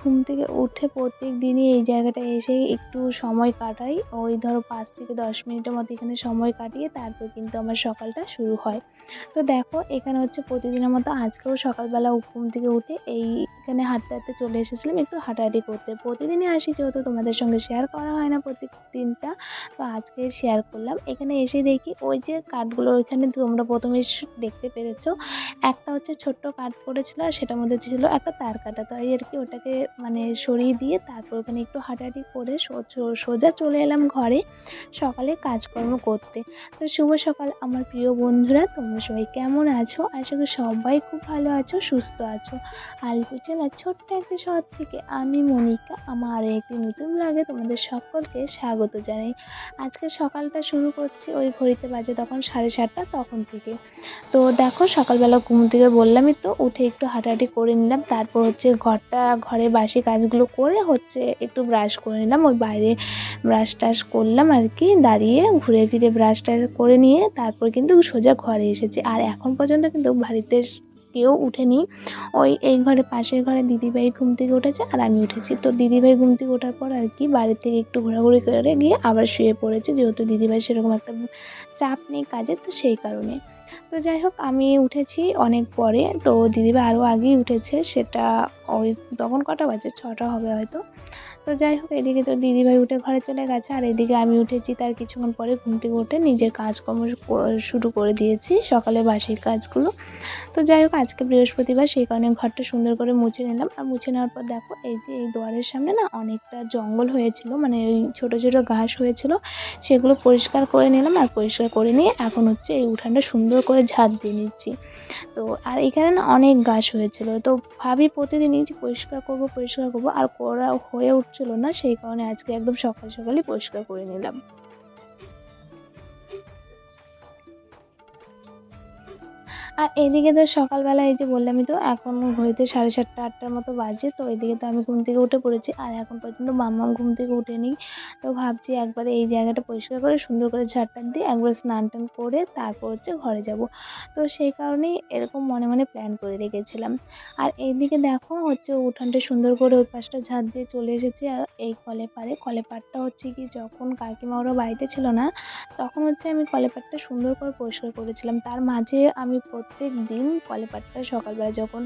ঘুম থেকে উঠে প্রত্যেক দিনই এই জায়গাটায় এসে একটু সময় কাটাই। ওই ধরো পাঁচ থেকে দশ মিনিটের মতো এখানে সময় কাটিয়ে তারপর কিন্তু আমার সকালটা শুরু হয়। তো দেখো, এখানে হচ্ছে প্রতিদিনের মতো আজকেও সকালবেলা ঘুম থেকে উঠে এই এখানে হাঁটতে হাঁটতে চলে এসেছিলাম একটু হাঁটাহাঁটি করতে। প্রতিদিনই আসি যেহেতু তোমাদের সঙ্গে শেয়ার করা হয় না প্রত্যেক দিনটা তো আজকে শেয়ার করলাম। এখানে এসে দেখি ওই যে কাঠগুলো ওইখানে তোমরা প্রথমে দেখতে পেরেছ। একটা হচ্ছে ছোট্ট কাঠ পড়েছিল আর সেটার মধ্যে ছিল একটা তার কাটা। তো এই আর কি ওটাকে মানে সরিয়ে দিয়ে তারপর ওখানে একটু হাঁটাহাঁটি করে সোজা চলে এলাম ঘরে সকালে কাজকর্ম করতে। তো শুভ সকাল আমার প্রিয় বন্ধুরা, তোমরা সবাই কেমন আছো? আশা করি সবাই খুব ভালো আছো, সুস্থ আছো। আলিপুর জেলার ছোট্ট একটা শহর থেকে আমি মনিকা, আমার আরও একটি নতুন ব্লগে তোমাদের সকলকে স্বাগত জানাই। আজকে সকালটা শুরু করছি ওই ঘড়িতে বাজে তখন সাড়ে সাতটা তখন থেকে। তো দেখো সকালবেলা ঘুম থেকে বললামই তো, উঠে একটু হাঁটাহাঁটি করে নিলাম, তারপর হচ্ছে ঘরটা ঘরে বাসি কাজগুলো করে হচ্ছে একটু ব্রাশ করে নিলাম। ওই বাইরে ব্রাশ টাশ করলাম আর কি, দাঁড়িয়ে ঘুরে ফিরে ব্রাশ টাশ করে নিয়ে তারপর কিন্তু সোজা ঘরে এসেছি। আর এখন পর্যন্ত কিন্তু বাড়িতে কেউ উঠেনি। ওই এই ঘরে পাশের ঘরে দিদিভাই ঘুম থেকে উঠেছে আর আমি উঠেছি। তো দিদিভাই ঘুম থেকে ওঠার পর আর কি বাড়ি থেকে একটু ঘোরাঘুরি করে গিয়ে আবার শুয়ে পড়েছে। যেহেতু দিদিভাই সেরকম একটা চাপ নেই কাজের তো সেই কারণে। তো যাই হোক, আমি উঠেছি অনেক পরে। তো দিদিভাই আরও আগেই উঠেছে, সেটা ওই তখন কটা বাজে? ছটা হবে হয়তো। তো যাই হোক, এদিকে তো দিদিভাই উঠে ঘরে চলে গেছে, আর এদিকে আমি উঠেছি তার কিছুক্ষণ পরে ঘুম থেকে উঠে নিজের কাজকর্ম শুরু করে দিয়েছি, সকালে বাসির কাজগুলো। তো যাই হোক, আজকে বৃহস্পতিবার, সেই কারণে ঘরটা সুন্দর করে মুছে নিলাম। আর মুছে নেওয়ার পর দেখো, এই যে এই দুয়ারের সামনে না অনেকটা জঙ্গল হয়েছিল মানে ওই ছোটো ছোটো ঘাস হয়েছিল, সেগুলো পরিষ্কার করে নিলাম। আর পরিষ্কার করে নিয়ে এখন হচ্ছে এই উঠানটা সুন্দর করে ঝাঁট দিয়ে নিচ্ছি। তো আর এখানে না অনেক গাছ হয়েছিল, তো ভাবি প্রতিদিনই পরিষ্কার করব পরিষ্কার করব, আর করা হয়ে উঠছিল না সেই কারণে আজকে একদম সকাল সকালই পরিষ্কার করে নিলাম। আর এদিকে তো সকালবেলা এই যে বললামই তো, এখন ঘড়িতে সাড়ে সাতটা, আটটার মতো বাজে, তো এদিকে তো আমি ঘুম থেকে উঠে পড়েছি। আর এখন পর্যন্ত মাম্মাম ঘুম থেকে উঠেনি, তো ভাবছি একবারে এই জায়গাটা পরিষ্কার করে, সুন্দর করে ঝাড়টান দিয়ে একবার স্নান টান করে তারপর হচ্ছে ঘরে যাব। তো সেই কারণেই এরকম মনে মনে প্ল্যান করে রেখেছিলাম। আর এইদিকে দেখো হচ্ছে উঠানটা সুন্দর করে ওই পাশটা ঝাড় দিয়ে চলে এসেছি, আর এই কলে পারে কলে পাড়টা হচ্ছে কি যখন কাকিমা ওরা বাড়িতে ছিল না, তখন হচ্ছে আমি কলে পাড়টা সুন্দর করে পরিষ্কার করেছিলাম। তার মাঝে আমি প্রত্যেক দিন কলে পাটটা সকালবেলা যখন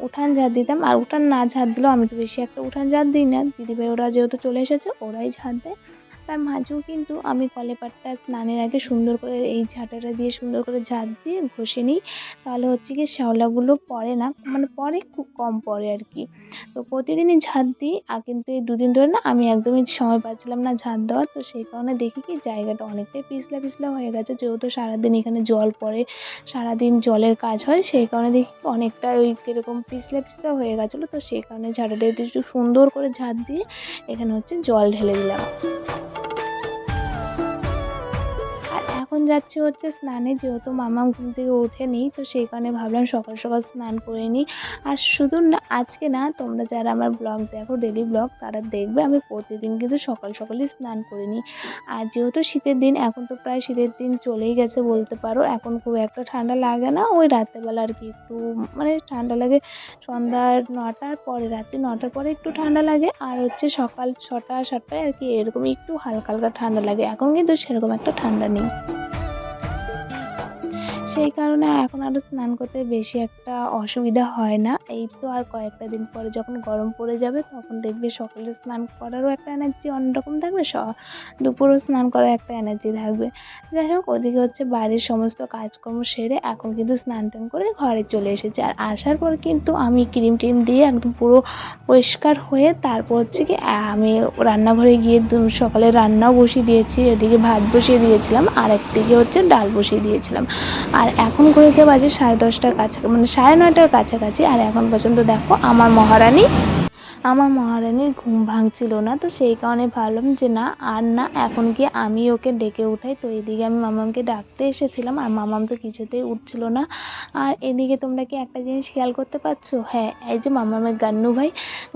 উঠান ঝাড় দিতাম, আর উঠান না ঝাড় দিলেও আমি তো বেশি একটা উঠান ঝাড় দিই না। দিদিভাই ওরা যেহেতু চলে এসেছে, ওরাই ঝাড় দেয়। তার মাঝেও কিন্তু আমি কলে পাড়টা স্নানের আগে সুন্দর করে এই ঝাঁটাটা দিয়ে সুন্দর করে ঝাঁট দিয়ে ঘষে নিই। তাহলে হচ্ছে কি শ্যাওলাগুলো পড়ে না মানে পড়ে খুব কম পড়ে আর কি। তো প্রতিদিনই ঝাঁট দিই, আর কিন্তু এই দুদিন ধরে না আমি একদমই সময় পাচ্ছিলাম না ঝাঁট দেওয়ার। তো সেই কারণে দেখি কি জায়গাটা অনেকটাই পিছলা পিছলা হয়ে গেছে, যেহেতু সারাদিন এখানে জল পড়ে, সারাদিন জলের কাজ হয়, সেই কারণে দেখি অনেকটা ওই কীরকম পিছলা পিছলা হয়ে গেছিল। তো সেই কারণে ঝাঁটাটা একটু সুন্দর করে ঝাঁট দিয়ে এখানে হচ্ছে জল ঢেলে দিলাম। যাচ্ছে হচ্ছে স্নানে, যেহেতু মামা ঘুম থেকে ওঠেনি, তো সেই কারণে ভাবলাম সকাল সকাল স্নান করে নিই। আর শুধু না, আজকে না, তোমরা যারা আমার ব্লগ দেখো ডেলি ব্লগ, তারা দেখবে আমি প্রতিদিন কিন্তু সকাল সকালই স্নান করে নিই। আর যেহেতু শীতের দিন, এখন তো প্রায় শীতের দিন চলেই গেছে বলতে পারো, এখন খুব একটা ঠান্ডা লাগে না, ওই রাত্রেবেলা আর কি একটু মানে ঠান্ডা লাগে সন্ধ্যার নটার পরে, রাত্রি নটার পরে একটু ঠান্ডা লাগে, আর হচ্ছে সকাল ছটা সাতটায় আর কি এরকম একটু হালকা হালকা ঠান্ডা লাগে, এখন কিন্তু সেরকম একটা ঠান্ডা নেই। সেই কারণে এখন আরও স্নান করতে বেশি একটা অসুবিধা হয় না। এই তো আর কয়েকটা দিন পরে যখন গরম পড়ে যাবে, তখন দেখবে সকালে স্নান করারও একটা এনার্জি অন্যরকম থাকবে, স দুপুরেও স্নান করার একটা এনার্জি থাকবে। যাই হোক, ওদিকে হচ্ছে বাড়ির সমস্ত কাজকর্ম সেরে এখন কিন্তু স্নান টান করে ঘরে চলে এসেছে। আর আসার পর কিন্তু আমি ক্রিম টিম দিয়ে একদম পুরো পরিষ্কার হয়ে তারপর হচ্ছে কি আমি রান্নাঘরে গিয়ে সকালে রান্নাও বসিয়ে দিয়েছি, এদিকে ভাত বসিয়ে দিয়েছিলাম, আর একদিকে হচ্ছে ডাল বসিয়ে দিয়েছিলাম। আর এখন ঘড়িতে বাজে সাড়ে দশটার কাছাকাছি মানে সাড়ে নয়টার কাছাকাছি, আর এখন পর্যন্ত দেখো আমার মহারানী আমার মহারানীর ঘুম ভাঙছিল না তো সেই কারণে ভাবলাম যে না আর না এখন গিয়ে আমি ওকে ডেকে উঠাই? তো এদিকে আমি মামামকে ডাকতে এসেছিলাম আর মামাম তো কিছুতেই উঠছিল না। আর এদিকে তোমরা কি একটা জিনিস খেয়াল করতে পারছ? হ্যাঁ এই যে মামামের গান্নু ভাই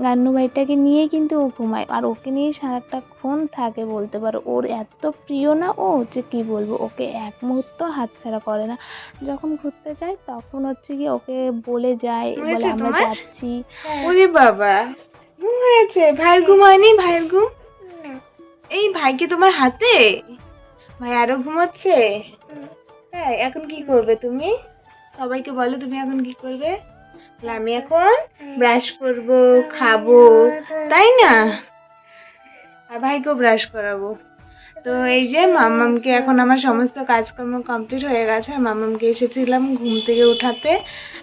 গান্নু ভাইটাকে নিয়েই কিন্তু ও ঘুমায় আর ওকে নিয়েই সারাটাক্ষণ থাকে বলতে পারো। ওর এত প্রিয় না ও হচ্ছে কি বলব ওকে এক মুহূর্ত হাতছাড়া করে না। যখন ঘুরতে যায় তখন হচ্ছে কি ওকে বলে যায় বলে আমরা যাচ্ছি। ওরে বাবা। হয়েছে? ভাইয়ের ঘুম হয়নি? ভাইয়ের ঘুম? এই ভাই কি তোমার হাতে? ভাই আরও ঘুমাচ্ছে? হ্যাঁ এখন কি করবে তুমি? সবাইকে বলো তুমি এখন কি করবে? আমি এখন ব্রাশ করব খাব তাই না? আর ভাইকেও ব্রাশ করাবো। তো এই যে মামামকে এখন আমার সমস্ত কাজকর্ম কমপ্লিট হয়ে গেছে। আর মাম্মামকে এসেছিলাম ঘুম থেকে উঠাতে।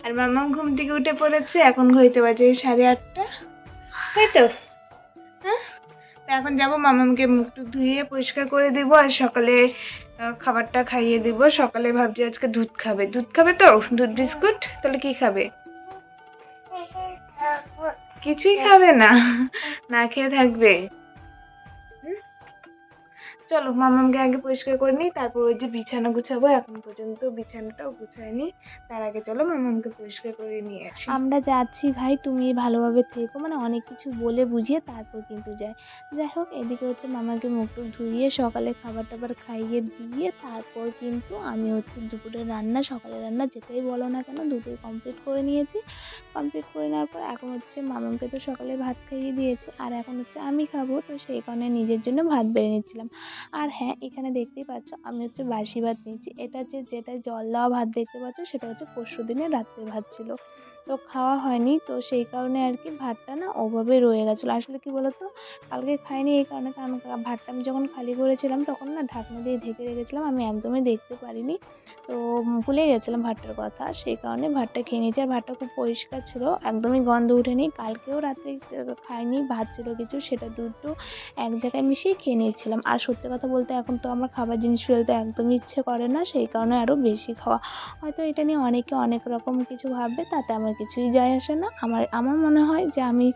আর মামাম ঘুম থেকে উঠে পড়েছে। এখন ঘড়িতে বাজে সাড়ে আটটা। তাই তো হ্যাঁ এখন যাব মামামকে মুখ টুক ধুয়ে পরিষ্কার করে দিব আর সকালে খাবারটা খাইয়ে দিব। সকালে ভাবছি আজকে দুধ খাবে। দুধ খাবে তো? দুধ বিস্কুট? তাহলে কি খাবে? কিছুই খাবে না। না খেয়ে থাকবে? চলো, মামামকে আগে পরিষ্কার করে নিই, তারপর ওই যে বিছানা গুছাবো, এখন পর্যন্ত বিছানাটাও গুছায়নি তার আগে চলো, মামামকে পরিষ্কার করে নিয়ে আসি। আমরা যাচ্ছি ভাই, তুমি ভালোভাবে থেকো মানে অনেক কিছু বলে বুঝিয়ে তারপর কিন্তু যাই। যাই হোক, এদিকে হচ্ছে মামাকে মুখ টুক ধুইয়ে সকালে খাবার টাবার খাইয়ে দিয়ে তারপর কিন্তু আমি হচ্ছে দুপুরে রান্না, সকালে রান্না যেটাই বলো না কেন, দুটোই কমপ্লিট করে নিয়েছি। কমপ্লিট করে নেওয়ার পর এখন হচ্ছে মামাকে তো সকালে ভাত খাইয়ে দিয়েছি, আর এখন হচ্ছে আমি খাব, তো সেই কারণে নিজের জন্য ভাত বেড়ে নিচ্ছিলাম। আর হ্যাঁ এখানে দেখতেই পাচ্ছ, আমি হচ্ছে বাসি ভাত নিয়েছি। এটা যে যেটা জল দেওয়া ভাত দেখতে পাচ্ছ, সেটা হচ্ছে পরশু দিনের রাত্রের ভাত ছিল। তো খাওয়া হয়নি। তো সেই কারণে আর কি ভাতটা না ওভাবে রয়ে গেছিল। আসলে কি বলতো? কালকে খাইনি এই কারণে, কারণ ভাতটা আমি যখন খালি করেছিলাম তখন না ঢাকনা দিয়ে ঢেকে রেখেছিলাম। আমি একদমই দেখতে পারিনি। তো ভুলে গেছিলাম ভাতটার কথা। সেই কারণে ভাতটা খেয়ে নিয়েছি। আর ভাতটা খুব পরিষ্কার ছিল। একদমই গন্ধ উঠেনি। কালকেও রাতে খাইনি। ভাত ছিল কিছু। সেটা দুটো এক জায়গায় মিশিয়ে খেয়ে নিয়েছিলাম। আর সত্যি কথা বলতে এখন তো আমার খাবার জিনিস ফেলতে একদমই ইচ্ছে করে না। সেই কারণে আরও বেশি খাওয়া। হয়তো এটা নিয়ে অনেকে অনেক রকম কিছু ভাববে, তাতে আমার কিছুই যায় আসে না। আমার আমার মনে হয় যে আমি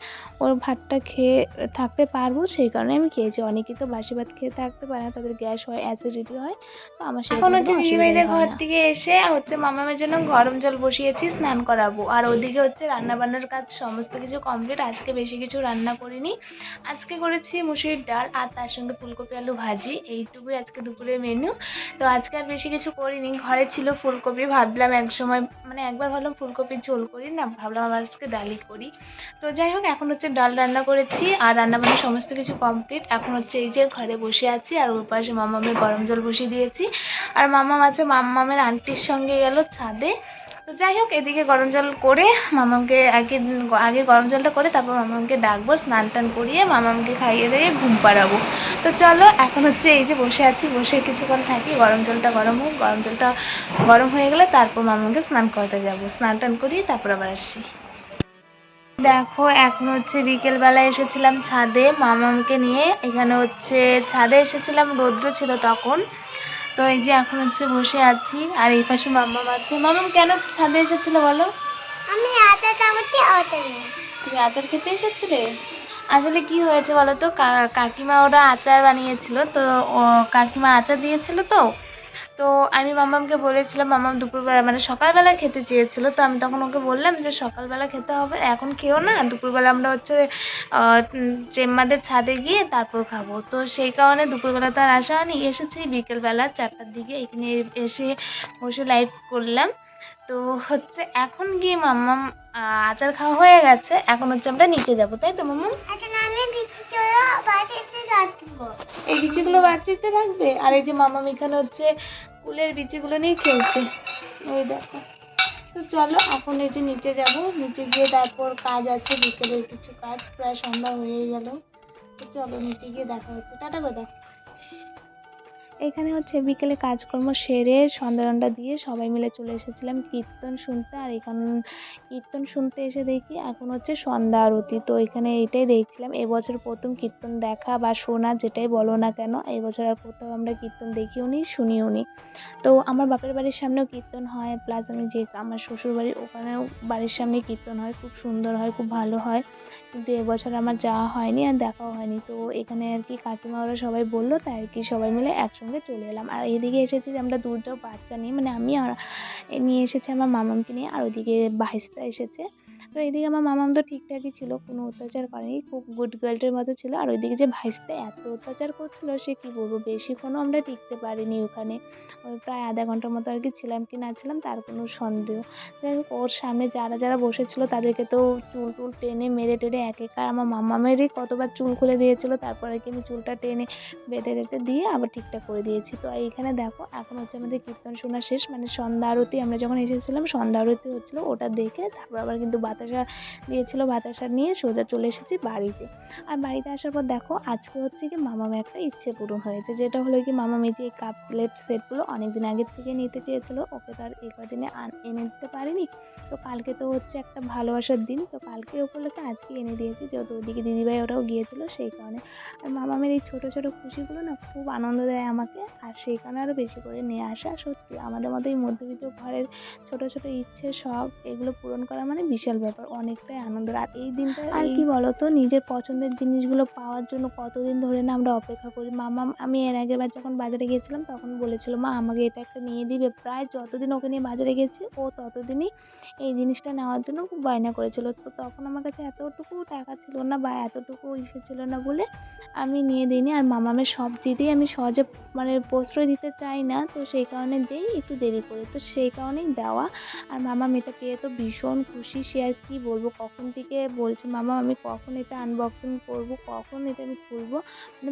ওর ভাতটা খেয়ে থাকতে পারব সেই কারণে আমি খেয়েছি। অনেকেই তো বাসি ভাত খেয়ে থাকতে পারে না তাদের গ্যাস হয় অ্যাসিডিটি হয় তো আমার এখন হচ্ছে দিদিভাইদের ঘর থেকে এসে হচ্ছে মামামের জন্য গরম জল বসিয়েছি স্নান করাবো। আর ওদিকে হচ্ছে রান্না বান্নার কাজ সমস্ত কিছু কমপ্লিট আজকে বেশি কিছু রান্না করিনি। আজকে করেছি মুসুরির ডাল আর তার সঙ্গে ফুলকপি আলু ভাজি। এইটুকুই আজকে দুপুরের মেনু তো আজকে আর বেশি কিছু করিনি। ঘরে ছিল ফুলকপি ভাবলাম এক সময় মানে একবার ভাবলাম ফুলকপির ঝোল করি। না ভাবলাম আমার আজকে ডালই করি। তো যাই হোক, এখন হচ্ছে ডাল রান্না করেছি, আর রান্না বান্না সমস্ত কিছু কমপ্লিট এখন হচ্ছে এই যে ঘরে বসে আছি, আর ওর পাশে মামামের গরম জল বসিয়ে দিয়েছি। আর মামাম আছে, মামামের আন্টির সঙ্গে গেল ছাদে। তো যাই হোক, এদিকে গরম জল করে মামামকে আগে আগে গরম জলটা করে তারপর মামামকে ডাকবো, স্নান টান করিয়ে মামামকে খাইয়ে দিয়ে ঘুম পাড়াবো। তো চলো, এখন হচ্ছে এই যে বসে আছি, বসে কিছুক্ষণ থাকি, গরম জলটা গরম হোক, গরম জলটা গরম হয়ে গেলে তারপর মামাকে স্নান করতে যাব। স্নান টান করিয়ে তারপর আবার আসছি। দেখো, এখন হচ্ছে বিকেলবেলা এসেছিলাম ছাদে, মামামকে নিয়ে এখানে হচ্ছে ছাদে এসেছিলাম, রৌদ্র ছিল তখন। তো এই যে এখন হচ্ছে বসে আছি আর এই পাশে মাম্মাম আছে। মামাম কেন ছাদে এসেছিল বলো? আমি আচার চামচে আচার তুমি আচার খেতে এসেছিলে? আসলে কি হয়েছে বলো তো? কাকিমা ওরা আচার বানিয়েছিল তো ও কাকিমা আচার দিয়েছিল তো। তো আমি মামামকে বলেছিলাম মামাম দুপুরবেলা মানে সকালবেলা খেতে চেয়েছিল, তো আমি তখন ওকে বললাম যে সকালবেলা খেতে হবে, এখন খেয়েও না, দুপুরবেলা আমরা হচ্ছে চেম্মাদের ছাদে গিয়ে তারপর খাব। তো সেই কারণে দুপুরবেলা তো আর আসা হয়নি, এসেছি বিকেলবেলা চারটার দিকে, এখানে এসে বসে লাইভ করলাম। তো হচ্ছে এখন গিয়ে মাম্মাম আচার খাওয়া হয়ে গেছে। এখন হচ্ছে আমরা নিচে যাব তাই তো মাম্মাম? এই বিচিগুলো বাচ্চাতে রাখবে? আর এই যে মামাম এখানে হচ্ছে কুলের বিচিগুলো নিয়ে খেলছে। ওই দেখো। তো চলো এখন এই যে নিচে যাব। নিচে গিয়ে তারপর কাজ আছে বিকেলের কিছু কাজ। প্রায় সন্ধ্যা হয়ে গেল। তো চলো নিচে গিয়ে দেখা হচ্ছে। টাটা কোথা এখানে হচ্ছে বিকেলে কাজকর্ম সেরে সন্ধ্যা দিয়ে সবাই মিলে চলে এসেছিলাম কীর্তন শুনতে। আর এখান কীর্তন শুনতে এসে দেখি এখন হচ্ছে সন্ধ্যা আরতি। তো এখানে এটাই দেখছিলাম, এবছর প্রথম কীর্তন দেখা বা শোনা যেটাই বলো না কেন, এবছর আর কোথাও আমরা কীর্তন দেখিও নি, শুনিও নি। তো আমার বাপের বাড়ির সামনেও কীর্তন হয় প্লাস আমি যে আমার শ্বশুর বাড়ি ওখানেও বাড়ির সামনে কীর্তন হয়, খুব সুন্দর হয়, খুব ভালো হয়। কিন্তু এবছর আমার যাওয়া হয়নি আর দেখাও হয়নি। তো এখানে আর কি কাকিমা ওরা সবাই বলল, তাই আর কি সবাই মিলে একসঙ্গে চলে এলাম। আর এদিকে এসেছি যে আমরা দুটো বাচ্চা নিয়ে মানে আমি আর নিয়ে এসেছি আমার মামামকে নিয়ে, আর ওদিকে ভাইস্তা এসেছে। তো এদিকে আমার মামাম তো ঠিকঠাকই ছিল, কোনো অত্যাচার করেনি, খুব গুড গার্লটার মতো ছিল। আর ওইদিকে যে ভাইসটা এত অত্যাচার করছিল, সে কী বলব বেশিক্ষণও আমরা টিকতে পারিনি ওখানে। ওই প্রায় আধা ঘণ্টার মতো আর কি ছিলাম কি না ছিলাম, তার কোনো সন্দেহ। যাই ওর সামনে যারা যারা বসেছিল, তাদেরকে তো চুল টুল টেনে মেরে টেরে এক এক আর আমার মামামেরই কতবার চুল খুলে দিয়েছিল, তারপরে কি আমি চুলটা টেনে বেঁধে টেঁধে দিয়ে আবার ঠিকঠাক করে দিয়েছি। তো এইখানে দেখো, এখন হচ্ছে আমাদের কীর্তন শোনা শেষ মানে সন্ধ্যা আরতি আমরা যখন এসেছিলাম, সন্ধ্যা আরতি হচ্ছিল, ওটা দেখে তারপর আবার কিন্তু বাতাসা দিয়েছিল, বাতাসা নিয়ে সোজা চলে এসেছি বাড়িতে। আর বাড়িতে আসার পর দেখো, আজকে হচ্ছে কি মামামের একটা ইচ্ছে পূরণ হয়েছে, যেটা হলো কি মামামি যে কাপ প্লেট সেটগুলো অনেক দিন আগের থেকে নিতে চেয়েছিলো, ওকে তো আর এই কদিনে এনে দিতে পারিনি। তো কালকে তো হচ্ছে একটা ভালোবাসার দিন, তো কালকে উপলক্ষে আজকে এনে দিয়েছি, যেহেতু ওদিকে দিদিভাই ওরাও গিয়েছিল সেই কারণে। আর মামামের এই ছোটো ছোটো খুশিগুলো না খুব আনন্দ দেয় আমাকে, আর সেই কারণে আরও বেশি করে নিয়ে আসা সত্যি। আমাদের মতো এই মধ্যবিত্ত ঘরের ছোটো ছোটো ইচ্ছে সব এগুলো পূরণ করা মানে বিশাল ব্যাপার অনেকটাই আনন্দের। আর এই দিনটা আর কি বলতো নিজের পছন্দের জিনিসগুলো পাওয়ার জন্য কতদিন ধরে না আমরা অপেক্ষা করি। মামা আমি এর আগের বার যখন বাজারে গিয়েছিলাম তখন বলেছিল মা আমাকে এটা একটা নিয়ে দিবে। প্রায় যতদিন ওকে নিয়ে বাজারে গেছি ও ততদিনই এই জিনিসটা নেওয়ার জন্য খুব বায়না করেছিল। তো তখন আমার কাছে এতটুকু টাকা ছিল না বা এতটুকু ইস্যু ছিল না বলে আমি নিয়ে দিইনি। আর মামা মামামের সব জিতেই আমি সহজে মানে প্রশ্রয় দিতে চাই না তো সেই কারণে দেই একটু দেরি করে। তো সেই কারণেই দেওয়া। আর মামা এটা পেয়ে তো ভীষণ খুশি সে আর কী বলব, কখন থেকে বলছে মামা আমি কখন এটা আনবক্সিং করব, কখন এটা আমি খুলবো? মানে